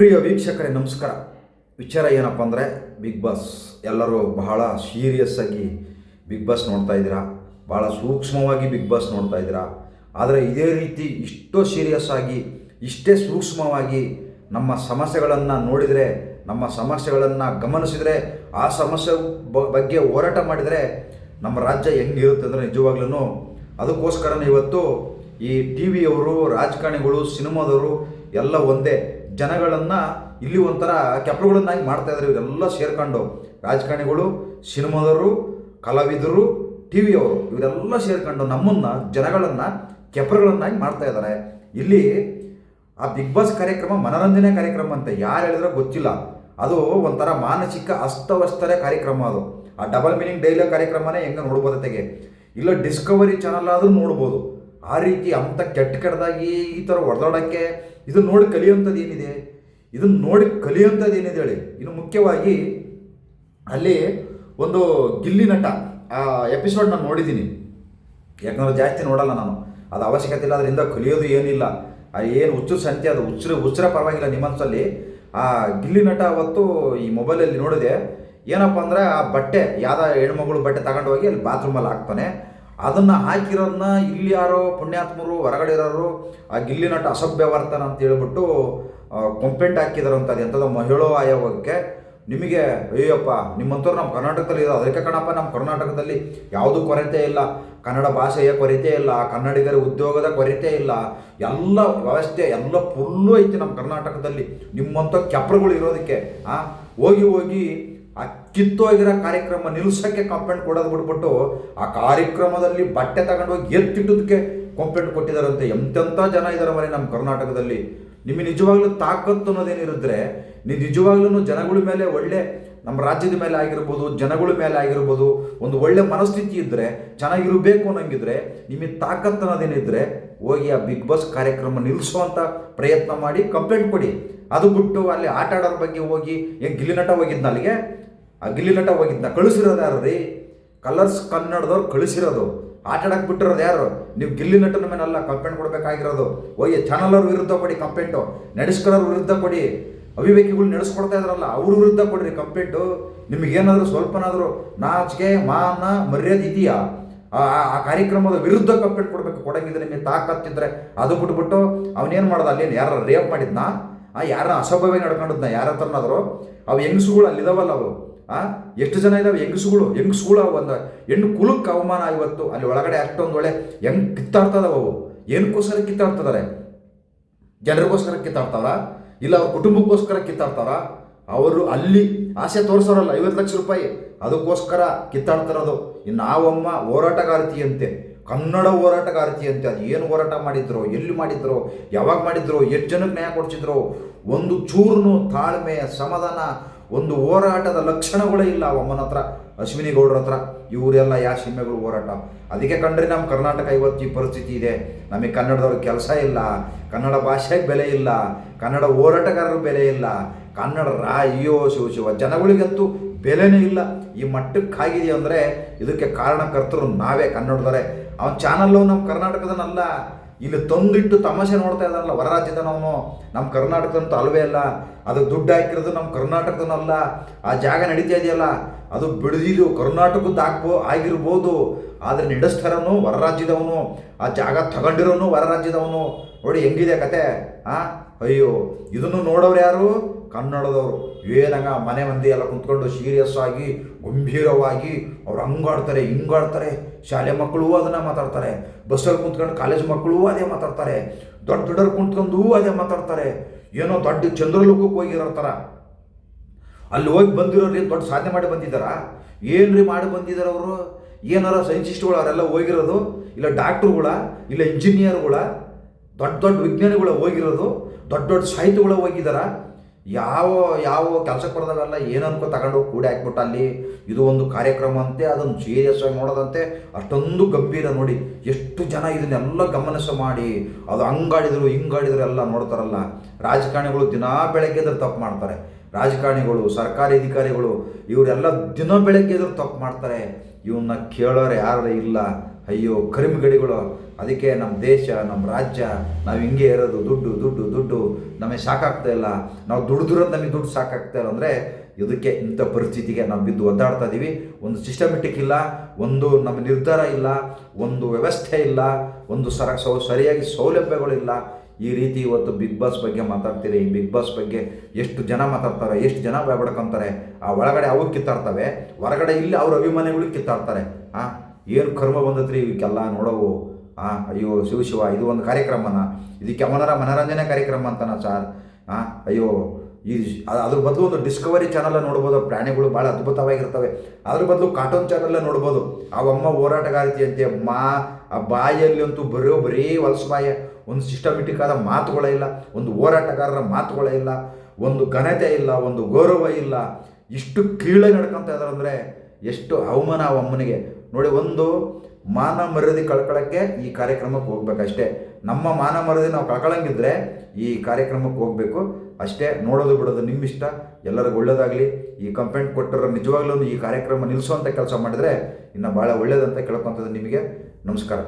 ಪ್ರಿಯ ವೀಕ್ಷಕರೇ, ನಮಸ್ಕಾರ. ವಿಚಾರ ಏನಪ್ಪ ಅಂದರೆ ಬಿಗ್ ಬಾಸ್ ಎಲ್ಲರೂ ಬಹಳ ಸೀರಿಯಸ್ ಆಗಿ ಬಿಗ್ ಬಾಸ್ ನೋಡ್ತಾ ಇದ್ದೀರಾ. ಭಾಳ ಸೂಕ್ಷ್ಮವಾಗಿ ಬಿಗ್ ಬಾಸ್ ನೋಡ್ತಾ ಇದ್ದೀರಾ. ಆದರೆ ಇದೇ ರೀತಿ ಇಷ್ಟೋ ಸೀರಿಯಸ್ ಆಗಿ, ಇಷ್ಟೇ ಸೂಕ್ಷ್ಮವಾಗಿ ನಮ್ಮ ಸಮಸ್ಯೆಗಳನ್ನು ನೋಡಿದರೆ, ನಮ್ಮ ಸಮಸ್ಯೆಗಳನ್ನು ಗಮನಿಸಿದರೆ, ಆ ಸಮಸ್ಯೆ ಬಗ್ಗೆ ಹೋರಾಟ ಮಾಡಿದರೆ ನಮ್ಮ ರಾಜ್ಯ ಹೆಂಗಿರುತ್ತೆ ಅಂದರೆ ನಿಜವಾಗ್ಲೂ ಅದಕ್ಕೋಸ್ಕರನೇ ಇವತ್ತು ಈ ಟಿ ವಿಯವರು ರಾಜಕಾರಣಿಗಳು, ಸಿನಿಮಾದವರು ಎಲ್ಲ ಒಂದೇ ಜನಗಳನ್ನು ಇಲ್ಲಿ ಒಂಥರ ಕೆಪ್ರುಗಳನ್ನಾಗಿ ಮಾಡ್ತಾ ಇದ್ದಾರೆ ಇವರೆಲ್ಲ ಸೇರ್ಕೊಂಡು ರಾಜಕಾರಣಿಗಳು, ಸಿನಿಮಾದವರು, ಕಲಾವಿದರು ಟಿ ವಿಯವರು ಇವರೆಲ್ಲ ಸೇರ್ಕೊಂಡು ನಮ್ಮನ್ನು, ಜನಗಳನ್ನು ಕೆಪ್ರುಗಳನ್ನಾಗಿ ಮಾಡ್ತಾ ಇದ್ದಾರೆ ಇಲ್ಲಿ ಆ ಬಿಗ್ ಬಾಸ್ ಕಾರ್ಯಕ್ರಮ, ಮನರಂಜನೆ ಕಾರ್ಯಕ್ರಮ ಅಂತ ಯಾರು ಹೇಳಿದ್ರೆ ಗೊತ್ತಿಲ್ಲ. ಅದು ಒಂಥರ ಮಾನಸಿಕ ಅಸ್ತವ್ಯಸ್ತರ ಕಾರ್ಯಕ್ರಮ ಅದು. ಆ ಡಬಲ್ ಮೀನಿಂಗ್ ಡೈಲಾಗ್ ಕಾರ್ಯಕ್ರಮನೇ ಹೆಂಗೆ ನೋಡ್ಬೋದು ತೆಗೆ ಇಲ್ಲ ಡಿಸ್ಕವರಿ ಚಾನಲ್ ಆದರೂ ನೋಡ್ಬೋದು. ಆ ರೀತಿ ಅಂಥ ಕೆಟ್ಟ ಕೆಟ್ಟದಾಗಿ ಈ ಥರ ಹೊಡೆದಾಡೋಕ್ಕೆ ಇದನ್ನ ನೋಡಿ ಕಲಿಯುವಂಥದ್ದು ಏನಿದೆ ಇದನ್ನ ನೋಡಿ ಕಲಿಯುವಂಥದ್ದು ಏನಿದೆ ಹೇಳಿ? ಇನ್ನು ಮುಖ್ಯವಾಗಿ ಅಲ್ಲಿ ಒಂದು ಗಿಲ್ಲಿ ನಟ, ಆ ಎಪಿಸೋಡ್ ನಾನು ನೋಡಿದ್ದೀನಿ. ಯಾಕಂದ್ರೆ ಜಾಸ್ತಿ ನೋಡಲ್ಲ ನಾನು. ಅದು ಅವಶ್ಯಕತೆ ಇಲ್ಲ, ಅದರಿಂದ ಕಲಿಯೋದು ಏನಿಲ್ಲ. ಆ ಏನು ಹುಚ್ಚು ಸಂತೆ, ಅದು ಹುಚ್ಚರು ಹುಚ್ಚರ ಪರವಾಗಿಲ್ಲ ನಿಮ್ಮನ್ಸಲ್ಲಿ ಆ ಗಿಲ್ಲಿ ನಟ ಅವತ್ತು ಈ ಮೊಬೈಲಲ್ಲಿ ನೋಡಿದೆ. ಏನಪ್ಪ ಅಂದರೆ ಆ ಬಟ್ಟೆ, ಯಾವ್ದೋ ಹೆಣ್ಮಗಳು ಬಟ್ಟೆ ತಗೊಂಡು ಹೋಗಿ ಅಲ್ಲಿ ಬಾತ್ರೂಮಲ್ಲಿ ಹಾಕ್ತಾನೆ. ಅದನ್ನು ಹಾಕಿರೋದನ್ನ ಇಲ್ಲಿ ಯಾರೋ ಪುಣ್ಯಾತ್ಮರು, ಹೊರಗಡೆ ಇರೋರು, ಆ ಗಿಲ್ಲಿ ನಟ ಅಸಭ್ಯ ವರ್ತನ ಅಂತ ಹೇಳ್ಬಿಟ್ಟು ಕಂಪ್ಲೇಂಟ್ ಹಾಕಿದಾರಂತ ಅದು ಮಹಿಳೋ ಆಯೋಗಕ್ಕೆ. ನಿಮಗೆ ಅಯ್ಯಪ್ಪ ನಿಮ್ಮಂಥವ್ರು ನಮ್ಮ ಕರ್ನಾಟಕದಲ್ಲಿ ಇರೋ ಅದಕ್ಕೆ ಕಣಪ್ಪ, ನಮ್ಮ ಕರ್ನಾಟಕದಲ್ಲಿ ಯಾವುದೂ ಕೊರತೆ ಇಲ್ಲ. ಕನ್ನಡ ಭಾಷೆಯ ಕೊರತೆ ಇಲ್ಲ. ಕನ್ನಡಿಗರ ಉದ್ಯೋಗದ ಕೊರತೆ ಇಲ್ಲ. ಎಲ್ಲ ವ್ಯವಸ್ಥೆ, ಎಲ್ಲ ಫುಲ್ಲು ಐತಿ ನಮ್ಮ ಕರ್ನಾಟಕದಲ್ಲಿ. ನಿಮ್ಮಂಥ ಕೆಪ್ರಗಳು ಇರೋದಕ್ಕೆ ಹೋಗಿ ಹೋಗಿ ಆ ಕಿತ್ತೋಗಿರೋ ಕಾರ್ಯಕ್ರಮ ನಿಲ್ಸೋಕ್ಕೆ ಕಂಪ್ಲೇಂಟ್ ಕೊಡೋದು ಬಿಟ್ಬಿಟ್ಟು ಆ ಕಾರ್ಯಕ್ರಮದಲ್ಲಿ ಬಟ್ಟೆ ತಗೊಂಡೋಗಿ ಎತ್ತಿಟ್ಟದಕ್ಕೆ ಕಂಪ್ಲೇಂಟ್ ಕೊಟ್ಟಿದ್ದಾರಂತೆ ಎಂತೆಂಥ ಜನ ಇದ್ದಾರೆ ಮನೆ ನಮ್ಮ ಕರ್ನಾಟಕದಲ್ಲಿ. ನಿಮಗೆ ನಿಜವಾಗ್ಲೂ ತಾಕತ್ತು ಅನ್ನೋದೇನಿರಿದ್ರೆ ನೀವು ನಿಜವಾಗ್ಲೂ ಜನಗಳ ಮೇಲೆ ಒಳ್ಳೆ ನಮ್ಮ ರಾಜ್ಯದ ಮೇಲೆ ಆಗಿರ್ಬೋದು, ಜನಗಳ ಮೇಲೆ ಆಗಿರ್ಬೋದು, ಒಂದು ಒಳ್ಳೆ ಮನಸ್ಥಿತಿ ಇದ್ದರೆ ಚೆನ್ನಾಗಿರಬೇಕು ಅನ್ನೋಂಗಿದ್ರೆ, ನಿಮಗೆ ತಾಕತ್ತು ಅನ್ನೋದೇನಿದ್ರೆ ಹೋಗಿ ಆ ಬಿಗ್ ಬಾಸ್ ಕಾರ್ಯಕ್ರಮ ನಿಲ್ಲಿಸುವಂಥ ಪ್ರಯತ್ನ ಮಾಡಿ ಕಂಪ್ಲೇಂಟ್ ಕೊಡಿ. ಅದು ಬಿಟ್ಟು ಅಲ್ಲಿ ಆಟ ಆಡೋದ್ರ ಬಗ್ಗೆ ಹೋಗಿ, ಏನು ಗಿಲ್ಲಿ ಹೋಗಿದ್ದ ಅಲ್ಲಿಗೆ? ಆ ಗಿಲ್ಲಿ ನಟ ಹೋಗಿದ್ನ? ಕಳಿಸಿರೋದು ಯಾರು ರೀ? ಕಲರ್ಸ್ ಕನ್ನಡದವ್ರು ಕಳಿಸಿರೋದು. ಆಟ ಆಡಕ್ಕೆ ಬಿಟ್ಟಿರೋದು ಯಾರು? ನೀವು ಗಿಲ್ಲಿ ನಟನ ಮೇಲೆಲ್ಲ ಕಂಪ್ಲೇಂಟ್ ಕೊಡಬೇಕಾಗಿರೋದು. ಹೋಗಿ ಚಾನಲ್ ಅವ್ರ ವಿರುದ್ಧ ಕೊಡಿ ಕಂಪ್ಲೇಂಟು ನಡೆಸ್ಕೊಳ್ಳೋರ್ ವಿರುದ್ಧ ಕೊಡಿ. ಅವಿವೇಕಿಗಳು ನಡೆಸ್ಕೊಡ್ತಾ ಇದ್ರಲ್ಲ, ಅವ್ರ ವಿರುದ್ಧ ಕೊಡ್ರಿ ಕಂಪ್ಲೇಂಟು ನಿಮಗೇನಾದರೂ ಸ್ವಲ್ಪನಾದರೂ ನಾಚಿಕೆ, ಮಾನ, ಮರ್ಯಾದೆ ಇದೆಯಾ? ಆ ಕಾರ್ಯಕ್ರಮದ ವಿರುದ್ಧ ಕಂಪ್ಲೇಂಟ್ ಕೊಡಬೇಕು, ಕೊಡಂಗಿದ್ರೆ ನಿಮಗೆ ತಾಕತ್ತಿದ್ರೆ ಅದು ಬಿಟ್ಬಿಟ್ಟು ಅವನೇನು ಮಾಡ್ದ? ಅಲ್ಲೇನು ಯಾರ ರೇಪ್ ಮಾಡಿದ್ನಾ? ಆ ಯಾರ ಅಸಭ್ಯವಾಗಿ ನಡ್ಕೊಂಡಿದ್ನ? ಯಾರ ಹತ್ರನಾದ್ರು? ಅವು ಹೆಂಗಸುಗಳು ಅಲ್ಲಿದಾವಲ್ಲ ಅವು? ಆ, ಎಷ್ಟು ಜನ ಇದಾವೆ ಹೆಂಗಸುಗಳು? ಹೆಂಗಸುಗಳು ಅವು ಒಂದು ಹೆಣ್ಣು ಕುಲಕ್ಕೆ ಅವಮಾನ ಇವತ್ತು. ಅಲ್ಲಿ ಒಳಗಡೆ ಅಷ್ಟೊಂದು ಒಳ್ಳೆ ಹೆಂಗ್ ಕಿತ್ತಾಡ್ತದವು ಅವು? ಏನಕ್ಕೋಸ್ಕರ ಕಿತ್ತಾಡ್ತಿದ್ದಾರೆ ಜನರಿಗೋಸ್ಕರ ಕಿತ್ತಾಡ್ತಾರ ಇಲ್ಲ, ಅವ್ರ ಕುಟುಂಬಕ್ಕೋಸ್ಕರ ಕಿತ್ತಾಡ್ತಾರ? ಅವರು ಅಲ್ಲಿ ಆಸೆ ತೋರಿಸೋರಲ್ಲ, ಐವತ್ತು ಲಕ್ಷ ರೂಪಾಯಿ. ಅದಕ್ಕೋಸ್ಕರ ಕಿತ್ತಾಡ್ತಿರೋದು. ಇನ್ನು ನಾವಮ್ಮ ಹೋರಾಟಗಾರ್ತಿಯಂತೆ, ಕನ್ನಡ ಹೋರಾಟಗಾರ್ತಿಯಂತೆ, ಅದು ಏನು ಹೋರಾಟ ಮಾಡಿದ್ರು, ಎಲ್ಲಿ ಮಾಡಿದ್ರು, ಯಾವಾಗ ಮಾಡಿದ್ರು, ಎಷ್ಟು ಜನಕ್ಕೆ ನ್ಯಾಯ ಕೊಡ್ಸಿದ್ರು, ಒಂದು ಚೂರ್ನು ತಾಳ್ಮೆ, ಸಮಾಧಾನ ಒಂದು ಹೋರಾಟದ ಲಕ್ಷಣಗಳೇ ಇಲ್ಲ ಅಮ್ಮನ ಹತ್ರ ಅಶ್ವಿನಿ ಗೌಡ್ರ ಹತ್ರ. ಇವರೆಲ್ಲ ಯಾವ ಸಿನಿಮೆಗಳು ಹೋರಾಟ? ಅದಕ್ಕೆ ಕಂಡ್ರೆ ನಮ್ಮ ಕರ್ನಾಟಕ ಇವತ್ತು ಈ ಪರಿಸ್ಥಿತಿ ಇದೆ. ನಮಗೆ ಕನ್ನಡದವ್ರಿಗೆ ಕೆಲಸ ಇಲ್ಲ, ಕನ್ನಡ ಭಾಷೆಗೆ ಬೆಲೆ ಇಲ್ಲ, ಕನ್ನಡ ಹೋರಾಟಗಾರರ ಬೆಲೆ ಇಲ್ಲ, ಕನ್ನಡ ರಾಯೋ ಶಿವ ಶಿವ. ಜನಗಳಿಗಂತೂ ಬೆಲೆನೇ ಇಲ್ಲ. ಈ ಮಟ್ಟಕ್ಕಾಗಿದೆ ಅಂದರೆ ಇದಕ್ಕೆ ಕಾರಣಕರ್ತರು ನಾವೇ ಕನ್ನಡದವರೇ. ಅವನ ಚಾನಲ್ಲು ನಮ್ಮ ಕರ್ನಾಟಕದನಲ್ಲ. ಇಲ್ಲಿ ತಂದಿಟ್ಟು ತಮಾಷೆ ನೋಡ್ತಾ ಇದ್ದಾರಲ್ಲ ಹೊರ ರಾಜ್ಯದನವನು ನಮ್ಮ ಕರ್ನಾಟಕದಂತೂ ಅಲ್ವೇ ಅಲ್ಲ. ಅದು ದುಡ್ಡು ಹಾಕಿರೋದು ನಮ್ಮ ಕರ್ನಾಟಕದನಲ್ಲ. ಆ ಜಾಗ ನಡೀತಾ ಇದೆಯಲ್ಲ. ಅದು ಬಿಡದಿದ್ದು ಕರ್ನಾಟಕದ ಹಾಕ್ಬೋ ಆಗಿರ್ಬೋದು. ಆದರೆ ನಡೆಸ್ತಾರನು ಹೊರ ರಾಜ್ಯದವನು ಆ ಜಾಗ ತಗೊಂಡಿರೋನು ಹೊರ ರಾಜ್ಯದವನು ನೋಡಿ ಹೆಂಗಿದೆ ಕತೆ, ಆ? ಅಯ್ಯೋ, ಇದನ್ನು ನೋಡೋರು ಯಾರು? ಕನ್ನಡದವರು ಏನಂಗ ಮನೆ ಮಂದಿ ಎಲ್ಲ ಕುಂತ್ಕೊಂಡು ಸೀರಿಯಸ್ ಆಗಿ, ಗಂಭೀರವಾಗಿ ಅವ್ರು ಹಂಗಾಡ್ತಾರೆ, ಹಿಂಗಾಡ್ತಾರೆ. ಶಾಲೆ ಮಕ್ಕಳು ಅದನ್ನ ಮಾತಾಡ್ತಾರೆ. ಬಸ್ಸಲ್ಲಿ ಕುಂತ್ಕೊಂಡು ಕಾಲೇಜ್ ಮಕ್ಕಳು ಅದೇ ಮಾತಾಡ್ತಾರೆ. ದೊಡ್ಡ ದೊಡ್ಡರು ಕುಂತ್ಕೊಂಡು ಅದೇ ಮಾತಾಡ್ತಾರೆ. ಏನೋ ದೊಡ್ಡ ಚಂದ್ರಲೋಕಕ್ಕೆ ಹೋಗಿರೋ ಅಲ್ಲಿ ಹೋಗಿ ಬಂದಿರೋರು ದೊಡ್ಡ ಸಾಧನೆ ಮಾಡಿ ಬಂದಿದ್ದಾರ? ಏನ್ರಿ ಮಾಡಿ ಬಂದಿದ್ದಾರೆ ಅವರು? ಏನಾರ ಸೈಂಟಿಸ್ಟ್ಗಳು ಅವರೆಲ್ಲ ಹೋಗಿರೋದು? ಇಲ್ಲ ಡಾಕ್ಟ್ರುಗಳ ಇಲ್ಲ ಇಂಜಿನಿಯರ್ಗಳ ದೊಡ್ಡ ದೊಡ್ಡ ವಿಜ್ಞಾನಿಗಳು ಹೋಗಿರೋದು? ದೊಡ್ಡ ದೊಡ್ಡ ಸಾಹಿತ್ಯಗಳು ಹೋಗಿದಾರ ಯಾವ ಯಾವ ಕೆಲಸ ಬರೋದವೆಲ್ಲ ಏನು ತಗೊಂಡು ಕೂಡಿ ಹಾಕ್ಬಿಟ್ಟು ಅಲ್ಲಿ ಇದು ಒಂದು ಕಾರ್ಯಕ್ರಮ ಅಂತೆ ಅದನ್ನು ಸೀರಿಯಸ್ ಆಗಿ ನೋಡೋದಂತೆ. ಅಷ್ಟೊಂದು ಗಂಭೀರ ನೋಡಿ ಎಷ್ಟು ಜನ ಇದನ್ನೆಲ್ಲ ಗಮನಿಸ ಮಾಡಿ ಅದು ಹಂಗಾಡಿದ್ರು, ಹಿಂಗಾಡಿದ್ರು ಎಲ್ಲ ನೋಡ್ತಾರಲ್ಲ. ರಾಜಕಾರಣಿಗಳು ದಿನಾ ಬೆಳಗ್ಗೆ ಇದ್ರೆ ತಪ್ಪು ಮಾಡ್ತಾರೆ. ರಾಜಕಾರಣಿಗಳು, ಸರ್ಕಾರಿ ಅಧಿಕಾರಿಗಳು, ಇವರೆಲ್ಲ ದಿನ ಬೆಳಗ್ಗೆ ಇದ್ರೆ ತಪ್ಪು ಮಾಡ್ತಾರೆ. ಇವನ್ನ ಕೇಳೋರು ಯಾರು ಇಲ್ಲ. ಅಯ್ಯೋ ಕರಿಮಿಗಡಿಗಳು ಅದಕ್ಕೆ ನಮ್ಮ ದೇಶ ನಮ್ಮ ರಾಜ್ಯ, ನಾವು ಹಿಂಗೆ ಇರೋದು, ದುಡ್ಡು ದುಡ್ಡು ದುಡ್ಡು, ನಮಗೆ ಸಾಕಾಗ್ತಾ ಇಲ್ಲ. ನಾವು ದುಡಿದಿರೋದು ನಮಗೆ ದುಡ್ಡು ಸಾಕಾಗ್ತಾ ಇಲ್ಲ ಅಂದರೆ ಇದಕ್ಕೆ ಇಂಥ ಪರಿಸ್ಥಿತಿಗೆ ನಾವು ಬಿದ್ದು ಒದ್ದಾಡ್ತಾ ಇದ್ದೀವಿ ಒಂದು ಸಿಸ್ಟಮೆಟಿಕ್ ಇಲ್ಲ, ಒಂದು ನಮ್ಮ ನಿರ್ಧಾರ ಇಲ್ಲ, ಒಂದು ವ್ಯವಸ್ಥೆ ಇಲ್ಲ, ಒಂದು ಸರ, ಸೌ, ಸರಿಯಾಗಿ ಸೌಲಭ್ಯಗಳಿಲ್ಲ ಈ ರೀತಿ ಇವತ್ತು ಬಿಗ್ ಬಾಸ್ ಬಗ್ಗೆ ಮಾತಾಡ್ತೀರಿ, ಈ ಬಿಗ್ ಬಾಸ್ ಬಗ್ಗೆ ಎಷ್ಟು ಜನ ಮಾತಾಡ್ತಾರೆ, ಎಷ್ಟು ಜನ ಬಡ್ಕೊಂತಾರೆ ಆ ಒಳಗಡೆ ಅವು ಕಿತ್ತಾಡ್ತವೆ, ಹೊರಗಡೆ ಇಲ್ಲಿ ಅವ್ರ ಅಭಿಮಾನಿಗಳು ಕಿತ್ತಾಡ್ತಾರೆ. ಆ? ಏನು ಕರ್ಮ ಬಂದತ್ರಿ? ಇವಕ್ಕೆಲ್ಲ ನೋಡವು. ಆ, ಅಯ್ಯೋ, ಶಿವ ಶಿವ, ಇದು ಒಂದು ಕಾರ್ಯಕ್ರಮನ. ಇದಕ್ಕೆ ಅವನರ ಮನೋರಂಜನೆ ಕಾರ್ಯಕ್ರಮ ಅಂತನ ಸಾರ್. ಆ, ಅಯ್ಯೋ, ಈ ಅದ್ರ ಬದಲು ಒಂದು ಡಿಸ್ಕವರಿ ಚಾನಲ್ ನೋಡ್ಬೋದು. ಪ್ರಾಣಿಗಳು ಭಾಳ ಅದ್ಭುತವಾಗಿರ್ತವೆ. ಅದ್ರ ಬದಲು ಕಾರ್ಟೂನ್ ಚಾನಲ್ ನೋಡ್ಬೋದು. ಅವಮ್ಮ ಹೋರಾಟಗಾರತಿ ಅಂತೆ ಮಾ, ಆ ಬಾಯಲ್ಲಿ ಅಂತೂ ಬರೋ ಬರೀ ಹೊಲಸು ಬಾಯ ಒಂದು ಸಿಸ್ಟಮೆಟಿಕ್ ಆದ ಮಾತುಗಳೇ ಇಲ್ಲ. ಒಂದು ಹೋರಾಟಗಾರರ ಮಾತುಗಳೇ ಇಲ್ಲ. ಒಂದು ಘನತೆ ಇಲ್ಲ. ಒಂದು ಗೌರವ ಇಲ್ಲ. ಇಷ್ಟು ಕೀಳೆ ನಡ್ಕೊತಾ ಇದ್ದಾರೆ ಅಂದರೆ ಎಷ್ಟು ಅವಮಾನ ಅಮ್ಮನಿಗೆ ನೋಡಿ, ಒಂದು ಮಾನ ಮರ್ಯಾದೆ ಕಳ್ಕೊಳ್ಳೋಕ್ಕೆ ಈ ಕಾರ್ಯಕ್ರಮಕ್ಕೆ ಹೋಗ್ಬೇಕಷ್ಟೇ ನಮ್ಮ ಮಾನ ಮರ್ಯಾದೆ ನಾವು ಕಳ್ಕೊಳ್ಳಂಗಿದ್ರೆ ಈ ಕಾರ್ಯಕ್ರಮಕ್ಕೆ ಹೋಗಬೇಕು. ಅಷ್ಟೇ, ನೋಡೋದು ಬಿಡೋದು ನಿಮ್ಮ ಇಷ್ಟ ಎಲ್ಲರಿಗೂ ಒಳ್ಳೇದಾಗಲಿ. ಈ ಕಂಪ್ಲೇಂಟ್ ಕೊಟ್ಟರೆ ನಿಜವಾಗ್ಲೂ ಈ ಕಾರ್ಯಕ್ರಮ ನಿಲ್ಲಿಸುವಂಥ ಕೆಲಸ ಮಾಡಿದರೆ ಇನ್ನು ಭಾಳ ಒಳ್ಳೇದಂತ ಕೇಳ್ಕೊತದ್ದು ನಿಮಗೆ. ನಮಸ್ಕಾರ.